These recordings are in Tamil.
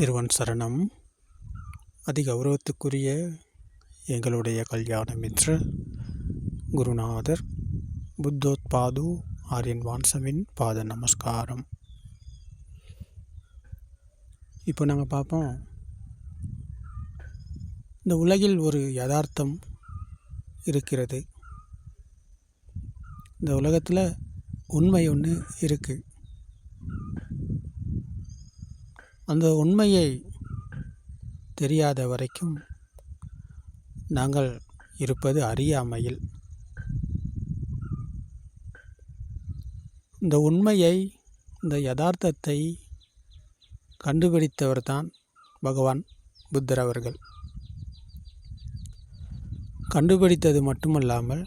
திருவன் சரணம். அதி கௌரவத்துக்குரிய எங்களுடைய கல்யாண மித்ர குருநாதர் புத்தோத்பாது ஆரியன் வான்சவின் பாத நமஸ்காரம். இப்போ நாங்கள் பார்ப்போம் இந்த உலகில் ஒரு யதார்த்தம் இருக்கிறது. இந்த உலகத்தில் உண்மை ஒன்று இருக்குது அந்த உண்மையை தெரியாத வரைக்கும் நாங்கள் இருப்பது அறியாமையில். இந்த உண்மையை இந்த யதார்த்தத்தை கண்டுபிடித்தவர் தான் பகவான் புத்தர் அவர்கள். கண்டுபிடித்தது மட்டுமல்லாமல்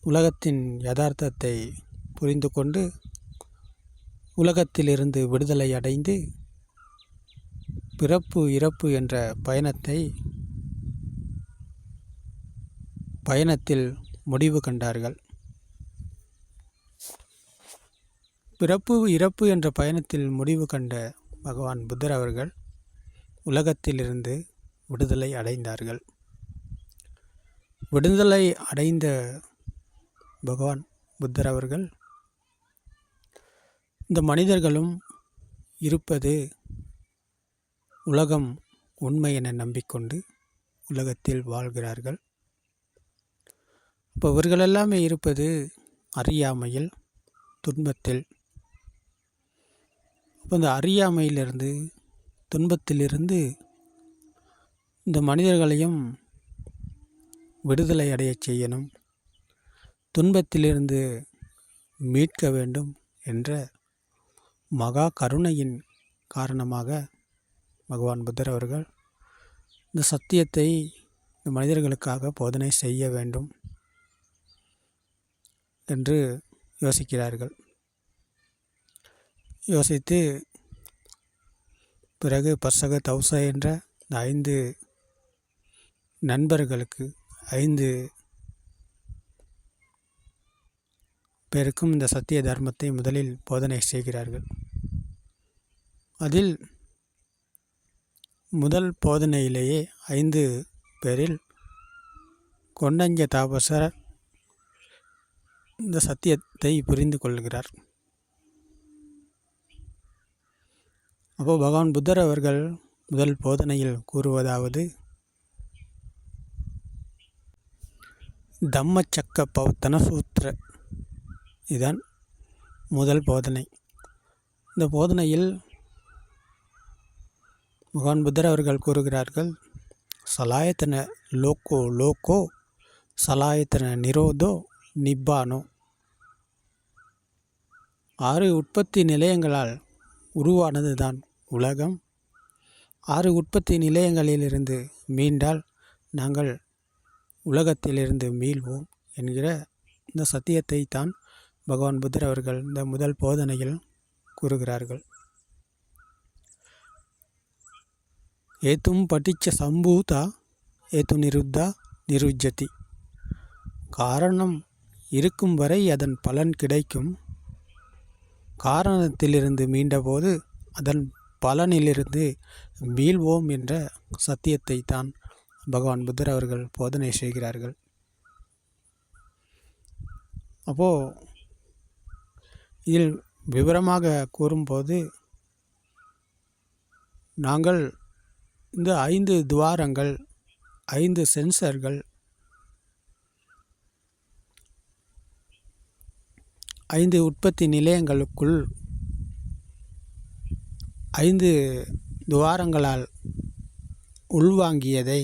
உலகத்தின் யதார்த்தத்தை புரிந்து கொண்டு உலகத்திலிருந்து விடுதலை அடைந்து பிறப்பு இறப்பு என்ற பயணத்தை பயணத்தில் முடிவு கண்டார்கள். பிறப்பு இறப்பு என்ற பயணத்தில் முடிவு கண்ட பகவான் புத்தர் அவர்கள் உலகத்திலிருந்து விடுதலை அடைந்தார்கள். விடுதலை அடைந்த பகவான் புத்தர் அவர்கள் இந்த மனிதர்களும் இருப்பது உலகம் உண்மை என நம்பிக்கொண்டு உலகத்தில் வாழ்கிறார்கள். இப்போ இவர்களெல்லாமே இருப்பது அறியாமையில் துன்பத்தில். அப்போ இந்த அறியாமையிலிருந்து துன்பத்திலிருந்து இந்த மனிதர்களையும் விடுதலை அடைய செய்யணும் துன்பத்திலிருந்து மீட்க வேண்டும் என்ற மகா கருணையின் காரணமாக பகவான் புத்தர் அவர்கள் இந்த சத்தியத்தை இந்த மனிதர்களுக்காக போதனை செய்ய வேண்டும் என்று யோசிக்கிறார்கள். யோசித்து பிறகு பர்சக தௌச என்ற இந்த ஐந்து நண்பர்களுக்கு ஐந்து பேருக்கும் இந்த சத்திய தர்மத்தை முதலில் போதனை செய்கிறார்கள். அதில் முதல் போதனையிலேயே ஐந்து பேரில் கொண்டஞ்ச தாபசர் இந்த சத்தியத்தை புரிந்து கொள்கிறார். அப்போ பகவான் புத்தர் அவர்கள் முதல் போதனையில் கூறுவதாவது தம்மச்சக்க பௌத்தன சூத்திர இதுதான் முதல் போதனை. இந்த போதனையில் பகவான் புத்தர் அவர்கள் கூறுகிறார்கள் சலாயத்தன லோக்கோ லோக்கோ சலாயத்தன நிரோதோ நிப்பானோ. ஆறு உற்பத்தி நிலையங்களால் உருவானது தான் உலகம். ஆறு உற்பத்தி நிலையங்களிலிருந்து மீண்டால் நாங்கள் உலகத்திலிருந்து மீள்வோம் என்கிற இந்த சத்தியத்தை தான் பகவான் புத்தர் அவர்கள் இந்த முதல் போதனையில் கூறுகிறார்கள். ஏத்தும் பட்டிச்ச சம்பூதா ஏத்து நிருத்தா நிருஜதி காரணம் இருக்கும் வரை அதன் பலன் கிடைக்கும். காரணத்திலிருந்து மீண்டபோது அதன் பலனிலிருந்து மீள்வோம் என்ற சத்தியத்தை தான் பகவான் புத்தர் அவர்கள் போதனை செய்கிறார்கள். அப்போது இதில் விவரமாக கூறும்போது நாங்கள் இந்த ஐந்து துவாரங்கள் ஐந்து சென்சர்கள் ஐந்து உற்பத்தி நிலையங்களுக்குள் ஐந்து துவாரங்களால் உள்வாங்கியதை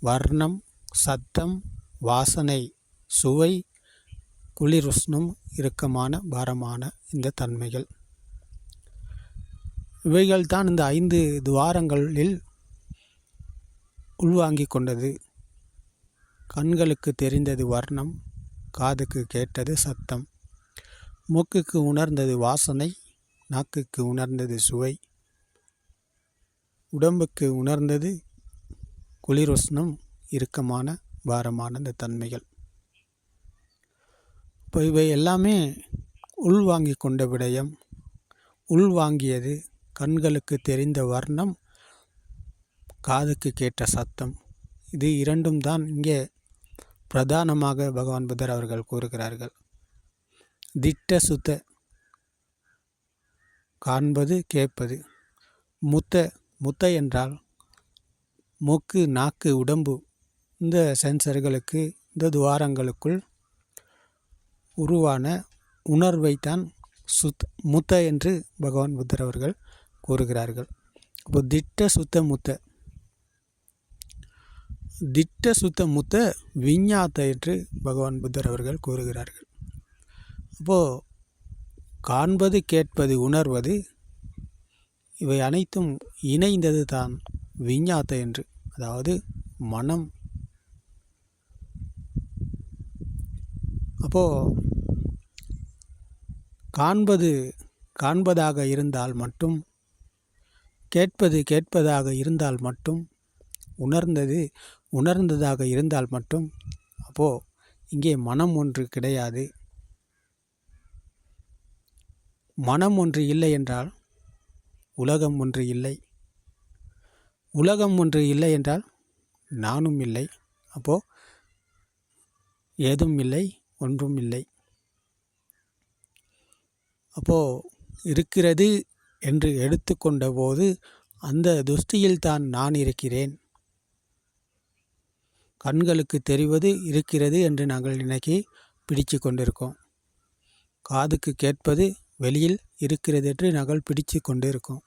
வர்ணம் சத்தம் வாசனை சுவை குளிருஷ்ணம் இறுக்கமான பாரமான இந்த தன்மைகள். இவைகள் தான் இந்த ஐந்து துவாரங்களில் உள்வாங்கிக் கொண்டது. கண்களுக்கு தெரிந்தது வர்ணம் காதுக்கு கேட்டது சத்தம் மூக்குக்கு உணர்ந்தது வாசனை நாக்குக்கு உணர்ந்தது சுவை உடம்புக்கு உணர்ந்தது குளிருஷ்ணம் இறுக்கமான பாரமான இந்த தன்மைகள். இப்போ இவை எல்லாமே உள்வாங்கி கொண்ட விடயம். உள்வாங்கியது கண்களுக்கு தெரிந்த வர்ணம் காதுக்கு கேட்ட சத்தம். இது இரண்டும் தான் இங்கே பிரதானமாக பகவான் புத்தர் அவர்கள் கூறுகிறார்கள். திட்ட சுத்த காண்பது கேட்பது. முத்த முத்த என்றால் மூக்கு நாக்கு உடம்பு. இந்த சென்சர்களுக்கு இந்த துவாரங்களுக்குள் உருவான உணர்வைத்தான் சுத் முத்த என்று பகவான் புத்தர் அவர்கள் கூறுகிறார்கள். இப்போ திட்ட சுத்த முத்த. திட்ட சுத்த முத்த விஞ்ஞாத்த என்று பகவான் புத்தர் அவர்கள் கூறுகிறார்கள். அப்போது காண்பது கேட்பது உணர்வது இவை அனைத்தும் இணைந்தது தான் விஞ்ஞாத்த என்று. அதாவது மனம் அப்போது காண்பது காண்பதாக இருந்தால் மட்டும் கேட்பது கேட்பதாக இருந்தால் மட்டும் உணர்ந்தது உணர்ந்ததாக இருந்தால் மட்டும் அப்போது இங்கே மனம் ஒன்று கிடையாது. மனம் ஒன்று இல்லை என்றால் உலகம் ஒன்று இல்லை. உலகம் ஒன்று இல்லை என்றால் நானும் இல்லை. அப்போது ஏதும் இல்லை. ஒன்றும் இல்லை அப்போது இருக்கிறது என்று எடுத்துக்கொண்ட போது அந்த துஷ்டியில் தான் நான் இருக்கிறேன். கண்களுக்கு தெரிவது இருக்கிறது என்று நாங்கள் இன்னைக்கு பிடிச்சு கொண்டிருக்கோம். காதுக்கு கேட்பது வெளியில் இருக்கிறது என்று நாங்கள் பிடிச்சு கொண்டிருக்கோம்.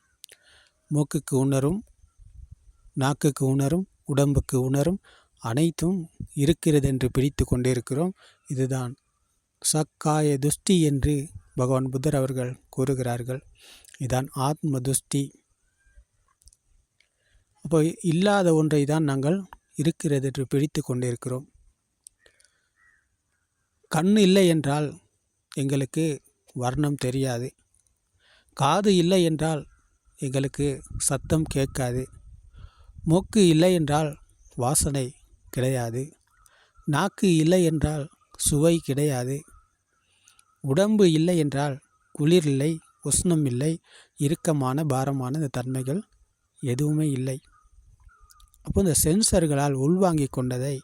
மூக்குக்கு உணரும் நாக்குக்கு உணரும் உடம்புக்கு உணரும் அனைத்தும் இருக்கிறதென்று பிடித்து கொண்டிருக்கிறோம். இதுதான் சக்காய துஷ்டி என்று பகவான் புத்தர் அவர்கள் கூறுகிறார்கள். இதான் ஆத்ம துஷ்டி. அப்போ இல்லாத ஒன்றை தான் நாங்கள் இருக்கிறது என்று பிடித்து கொண்டிருக்கிறோம். கண் இல்லை என்றால் எங்களுக்கு வர்ணம் தெரியாது. காது இல்லை என்றால் எங்களுக்கு சத்தம் கேட்காது. மூக்கு இல்லை என்றால் வாசனை கிடையாது. நாக்கு இல்லை என்றால் சுவை கிடையாது. உடம்பு இல்லை என்றால் குளிர் இல்லை உஷ்ணம் இல்லை இறுக்கமான பாரமான இந்த தன்மைகள் எதுவுமே இல்லை. அப்போ இந்த சென்சர்களால் உள்வாங்கி கொண்டதை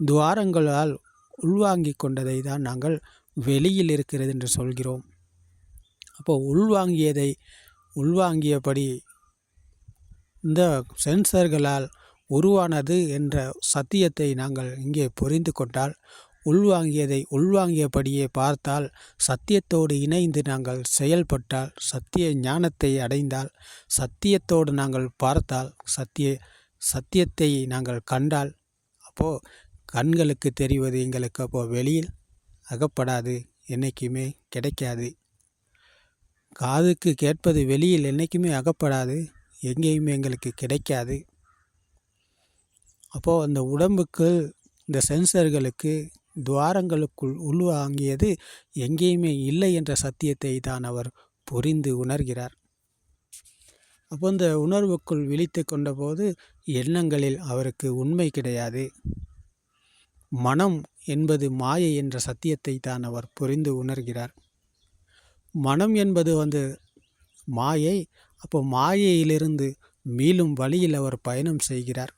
துவாரங்களால் உள்வாங்கி கொண்டதை தான் நாங்கள் வெளியில் இருக்கிறது என்று சொல்கிறோம். அப்போ உள்வாங்கியதை உள்வாங்கியபடி இந்த சென்சர்களால் உருவானது என்ற சத்தியத்தை நாங்கள் இங்கே புரிந்து கொண்டால் உள்வாங்கியதை உள்வாங்கியபடியே பார்த்தால் சத்தியத்தோடு இணைந்து நாங்கள் செயல்பட்டால் சத்திய ஞானத்தை அடைந்தால் சத்தியத்தோடு நாங்கள் பார்த்தால் சத்திய சத்தியத்தை நாங்கள் கண்டால் அப்போது கண்களுக்கு தெரிவது எங்களுக்கு அப்போது வெளியில் அகப்படாது என்றைக்குமே கிடைக்காது. காதுக்கு கேட்பது வெளியில் என்றைக்குமே அகப்படாது எங்கேயுமே எங்களுக்கு கிடைக்காது. அப்போது அந்த உடம்புக்கு இந்த சென்சர்களுக்கு துவாரங்களுக்குள் உள்வாங்கியது எங்கேயுமே இல்லை என்ற சத்தியத்தை தான் அவர் புரிந்து உணர்கிறார். அப்போ இந்த உணர்வுக்குள் விழித்து கொண்டபோது எண்ணங்களில் அவருக்கு உண்மை கிடையாது. மனம் என்பது மாயை என்ற சத்தியத்தை தான் அவர் புரிந்து உணர்கிறார். மனம் என்பது வந்து மாயை அப்போ மாயையிலிருந்து மீளும் வழியில் அவர் பயணம் செய்கிறார்.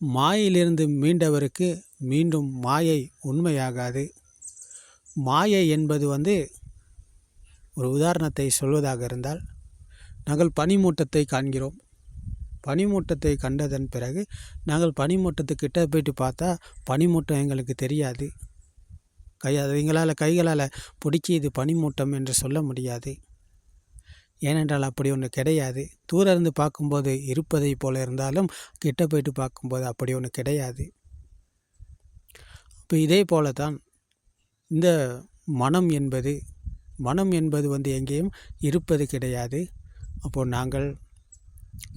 மாயிலிருந்து மீண்டவருக்கு மீண்டும் மாயை உண்மையாகாது. மாயை என்பது வந்து ஒரு உதாரணத்தை சொல்வதாக இருந்தால் நாங்கள் பனிமூட்டத்தை காண்கிறோம். பனிமூட்டத்தை கண்டதன் பிறகு நாங்கள் பனிமூட்டத்துக்கிட்ட போயிட்டு பார்த்தா பனிமூட்டம் எங்களுக்கு தெரியாது. கை அது எங்களால் கைகளால் பிடிச்சி இது பனிமூட்டம் என்று சொல்ல முடியாது. ஏனென்றால் அப்படி ஒன்று கிடையாது. தூர இருந்து பார்க்கும்போது இருப்பதை போல இருந்தாலும் கிட்ட போயிட்டு பார்க்கும்போது அப்படி ஒன்று கிடையாது. இப்போ இதே போல தான் இந்த மனம் என்பது மனம் என்பது வந்து எங்கேயும் இருப்பது கிடையாது. அப்போது நாங்கள்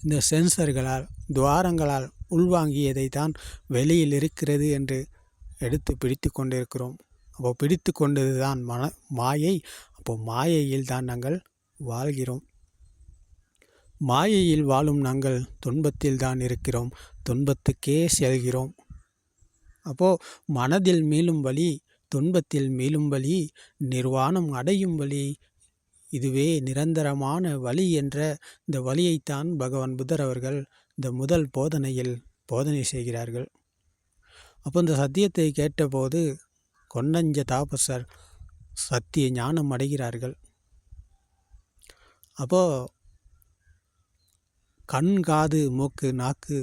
இந்த சென்சர்களால் துவாரங்களால் உள்வாங்கியதை தான் வெளியில் இருக்கிறது என்று எடுத்து பிடித்து கொண்டிருக்கிறோம். அப்போ பிடித்து கொண்டது தான் மன மாயை. அப்போ மாயையில் தான் நாங்கள் வாழ்கிறோம். மாயையில் வாழும் நாங்கள் துன்பத்தில் தான் இருக்கிறோம். துன்பத்துக்கே செல்கிறோம். அப்போது மனதில் மீளும் வழி துன்பத்தில் மீளும் வழி நிர்வாணம் அடையும் வழி இதுவே நிரந்தரமான வழி என்ற இந்த வழியைத்தான் பகவான் புத்தர் அவர்கள் இந்த முதல் போதனையில் போதனை செய்கிறார்கள். அப்போ இந்த சத்தியத்தை கேட்டபோது கொன்னஞ்ச தாபசர் சத்திய ஞானம் அடைகிறார்கள். அப்போது கண் காது மூக்கு நாக்கு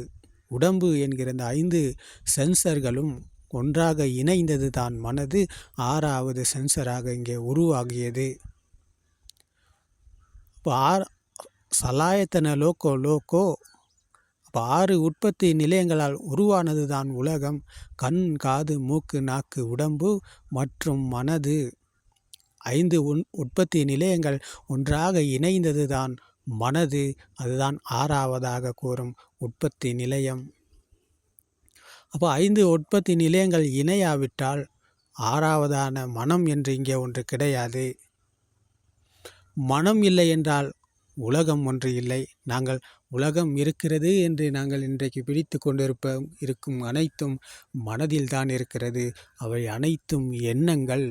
உடம்பு என்கிற இந்த ஐந்து சென்சர்களும் ஒன்றாக இணைந்தது தான். மனது ஆறாவது சென்சராக இங்கே உருவாகியது. இப்போ ஆர் சலாயத்தன லோக்கோ லோக்கோ அப்போ ஆறு உற்பத்தி நிலையங்களால் உருவானது தான் உலகம். கண் காது மூக்கு நாக்கு உடம்பு மற்றும் மனது. ஐந்து உன் உற்பத்தி நிலையங்கள் ஒன்றாக இணைந்தது தான் மனது அதுதான் ஆறாவதாக கூறும் உற்பத்தி நிலையம். அப்போ ஐந்து உற்பத்தி நிலையங்கள் இணையாவிட்டால் ஆறாவதான மனம் என்று இங்கே ஒன்று கிடையாது. மனம் இல்லை என்றால் உலகம் ஒன்று இல்லை. நாங்கள் உலகம் இருக்கிறது என்று நாங்கள் இன்றைக்கு பிடித்து கொண்டிருப்ப இருக்கும் அனைத்தும் மனதில் தான் இருக்கிறது. அவை அனைத்தும் எண்ணங்கள்.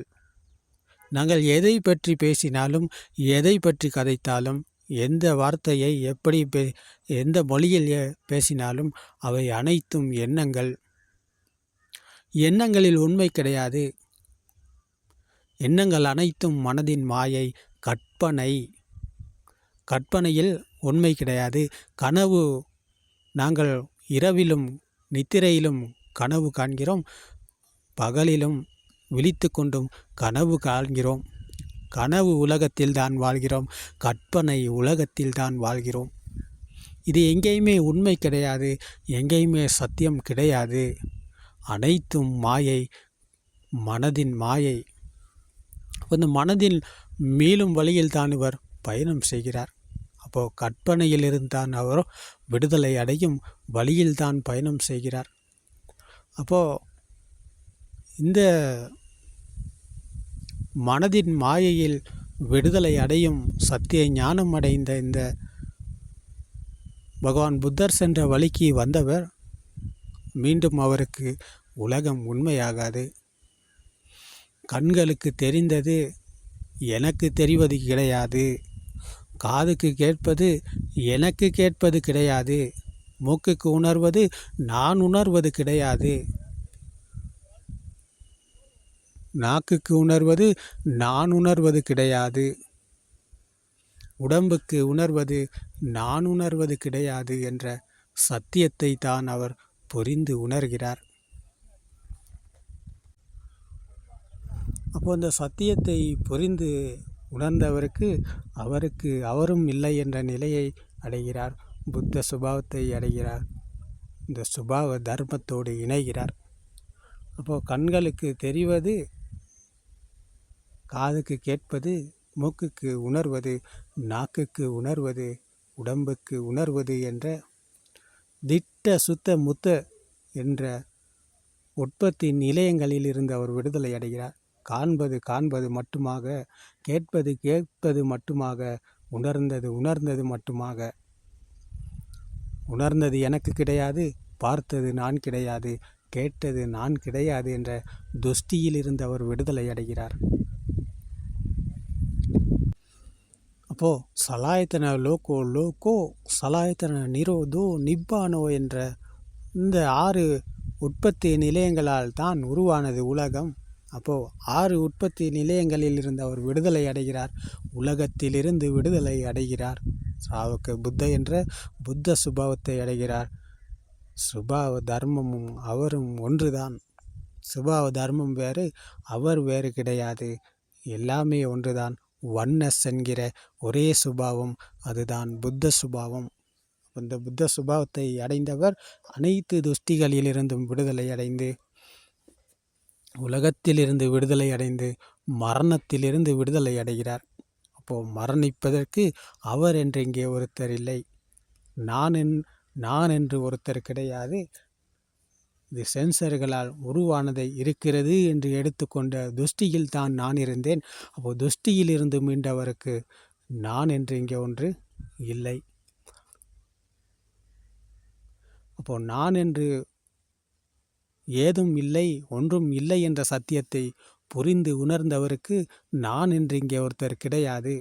நாங்கள் எதை பற்றி பேசினாலும் எதை பற்றி கதைத்தாலும் எந்த வார்த்தையை எப்படி பே எந்த மொழியில் பேசினாலும் அவை அனைத்தும் எண்ணங்கள். எண்ணங்களில் உண்மை கிடையாது. எண்ணங்கள் அனைத்தும் மனதின் மாயை கற்பனை. கற்பனையில் உண்மை கிடையாது. கனவு நாங்கள் இரவிலும் நித்திரையிலும் கனவு காண்கிறோம். பகலிலும் விழித்து கொண்டும் கனவு காண்கிறோம். கனவு உலகத்தில் தான் வாழ்கிறோம். கற்பனை உலகத்தில் தான் வாழ்கிறோம். இது எங்கேயுமே உண்மை கிடையாது. எங்கேயுமே சத்தியம் கிடையாது. அனைத்தும் மாயை மனதின் மாயை. அந்த மனதில் மீளும் வழியில் தான் இவர் பயணம் செய்கிறார். அப்போது கற்பனையிலிருந்து தான் அவர் விடுதலை அடையும் வழியில் தான் பயணம் செய்கிறார். அப்போது இந்த மனதின் மாயையில் விடுதலை அடையும் சத்திய ஞானம் அடைந்த இந்த பகவான் புத்தர் சென்ற வழிக்கு வந்தவர் மீண்டும் அவருக்கு உலகம் உண்மையாகாது. கண்களுக்கு தெரிந்தது எனக்கு தெரிவது கிடையாது. காதுக்கு கேட்பது எனக்கு கேட்பது கிடையாது. மூக்குக்கு உணர்வது நான் உணர்வது கிடையாது. நாக்குக்கு உணர்வது நான் உணர்வது கிடையாது. உடம்புக்கு உணர்வது நான் உணர்வது கிடையாது என்ற சத்தியத்தை தான் அவர் புரிந்து உணர்கிறார். அப்போ அந்த சத்தியத்தை புரிந்து உணர்ந்தவருக்கு அவருக்கு அவரும் இல்லை என்ற நிலையை அடைகிறார். புத்த சுபாவத்தை அடைகிறார். இந்த சுபாவ தர்மத்தோடு இணைகிறார். அப்போது கண்களுக்கு தெரிவது காதுக்கு கேட்பது மூக்குக்கு உணர்வது நாக்குக்கு உணர்வது உடம்புக்கு உணர்வது என்ற திட்ட சுத்த முத்த என்ற உற்பத்தி நிலையங்களில் இருந்து அவர் விடுதலை அடைகிறார். காண்பது காண்பது மட்டுமாக கேட்பது கேட்பது மட்டுமாக உணர்ந்தது உணர்ந்தது மட்டுமாக. உணர்ந்தது எனக்கு கிடையாது பார்த்தது நான் கிடையாது கேட்டது நான் கிடையாது என்ற துஷ்டியில் இருந்து அவர் விடுதலை அடைகிறார். அப்போது சலாயத்தன லோகோ லோகோ சலாயத்தன நிரோதோ நிப்பானோ என்ற இந்த ஆறு உற்பத்தி நிலையங்களால் தான் உருவானது உலகம். அப்போது ஆறு உற்பத்தி நிலையங்களில் இருந்து அவர் விடுதலை அடைகிறார். உலகத்திலிருந்து விடுதலை அடைகிறார். சாவுக்கு புத்த என்ற புத்த சுபாவத்தை அடைகிறார். சுபாவ தர்மமும் அவரும் ஒன்றுதான். சுபாவ தர்மம் வேறு அவர் வேறு கிடையாது. எல்லாமே ஒன்றுதான். ஒன்னஸ் என்கிற ஒரே சுபாவம் அதுதான் புத்த சுபாவம். அந்த புத்த சுபாவத்தை அடைந்தவர் அனைத்து துஷ்டிகளிலிருந்தும் விடுதலை அடைந்து உலகத்திலிருந்து விடுதலை அடைந்து மரணத்திலிருந்து விடுதலை அடைகிறார். அப்போது மரணிப்பதற்கு அவர் என்று இங்கே ஒருத்தர் இல்லை. நான் என் நான் என்று ஒருத்தர் கிடையாது. இது சென்சர்களால் உருவானதை இருக்கிறது என்று எடுத்துக்கொண்ட துஷ்டியில் தான் நான் இருந்தேன். அப்போது துஷ்டியில் இருந்து மீண்டவருக்கு நான் என்று இங்கே ஒன்று இல்லை. அப்போ நான் என்று ஏதும் இல்லை ஒன்றும் இல்லை என்ற சத்தியத்தை புரிந்து உணர்ந்தவருக்கு நான் என்று இங்கே ஒருத்தர் கிடையாது.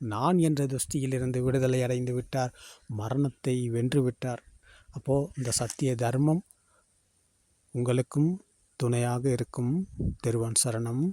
நான் என்ற துஷ்டியிலிருந்து விடுதலை அடைந்து விட்டார் மரணத்தை வென்று விட்டார். அப்போது இந்த சத்திய தர்மம் உங்களுக்கும் துணையாக இருக்கும். திருவான் சரணம்.